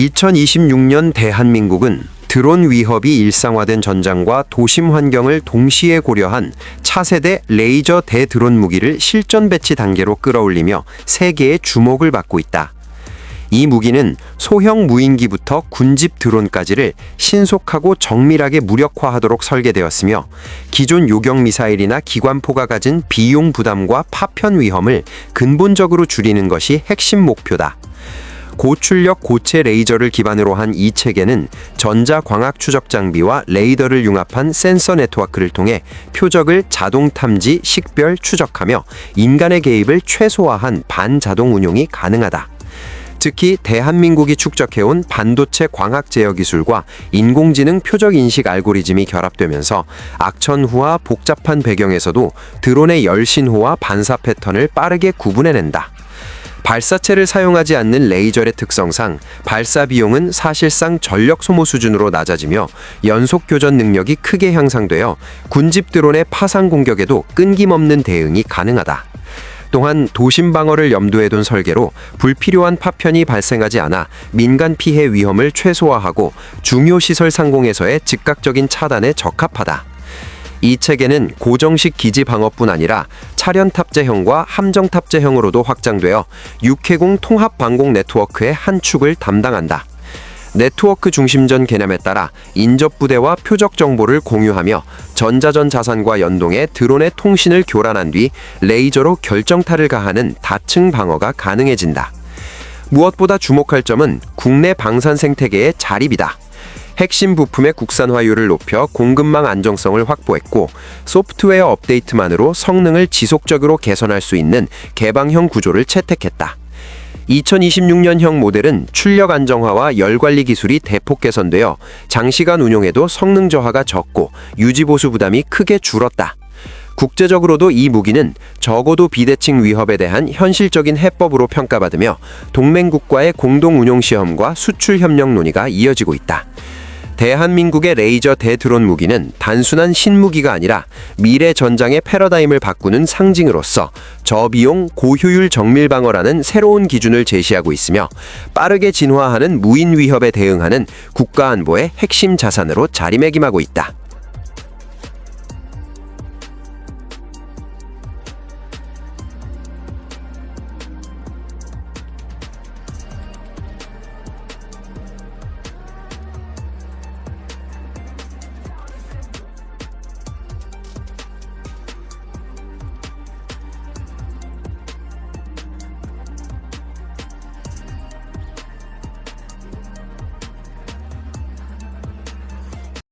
2026년 대한민국은 드론 위협이 일상화된 전장과 도심 환경을 동시에 고려한 차세대 레이저 대드론 무기를 실전 배치 단계로 끌어올리며 세계의 주목을 받고 있다. 이 무기는 소형 무인기부터 군집 드론까지를 신속하고 정밀하게 무력화하도록 설계되었으며 기존 요격 미사일이나 기관포가 가진 비용 부담과 파편 위험을 근본적으로 줄이는 것이 핵심 목표다. 고출력 고체 레이저를 기반으로 한 이 체계는 전자 광학 추적 장비와 레이더를 융합한 센서 네트워크를 통해 표적을 자동 탐지, 식별, 추적하며 인간의 개입을 최소화한 반자동 운용이 가능하다. 특히 대한민국이 축적해온 반도체 광학 제어 기술과 인공지능 표적 인식 알고리즘이 결합되면서 악천후와 복잡한 배경에서도 드론의 열신호와 반사 패턴을 빠르게 구분해낸다. 발사체를 사용하지 않는 레이저의 특성상 발사 비용은 사실상 전력 소모 수준으로 낮아지며 연속 교전 능력이 크게 향상되어 군집 드론의 파상 공격에도 끊김없는 대응이 가능하다. 또한 도심 방어를 염두에 둔 설계로 불필요한 파편이 발생하지 않아 민간 피해 위험을 최소화하고 중요 시설 상공에서의 즉각적인 차단에 적합하다. 이 체계는 고정식 기지 방어뿐 아니라 차련 탑재형과 함정 탑재형으로도 확장되어 육해공 통합 방공 네트워크의 한 축을 담당한다. 네트워크 중심전 개념에 따라 인접 부대와 표적 정보를 공유하며 전자전 자산과 연동해 드론의 통신을 교란한 뒤 레이저로 결정타를 가하는 다층 방어가 가능해진다. 무엇보다 주목할 점은 국내 방산 생태계의 자립이다. 핵심 부품의 국산화율을 높여 공급망 안정성을 확보했고 소프트웨어 업데이트만으로 성능을 지속적으로 개선할 수 있는 개방형 구조를 채택했다. 2026년형 모델은 출력 안정화와 열 관리 기술이 대폭 개선되어 장시간 운용에도 성능 저하가 적고 유지 보수 부담이 크게 줄었다. 국제적으로도 이 무기는 적어도 비대칭 위협에 대한 현실적인 해법으로 평가받으며 동맹국과의 공동 운용 시험과 수출 협력 논의가 이어지고 있다. 대한민국의 레이저 대드론 무기는 단순한 신무기가 아니라 미래 전장의 패러다임을 바꾸는 상징으로서 저비용 고효율 정밀 방어라는 새로운 기준을 제시하고 있으며 빠르게 진화하는 무인 위협에 대응하는 국가 안보의 핵심 자산으로 자리매김하고 있다.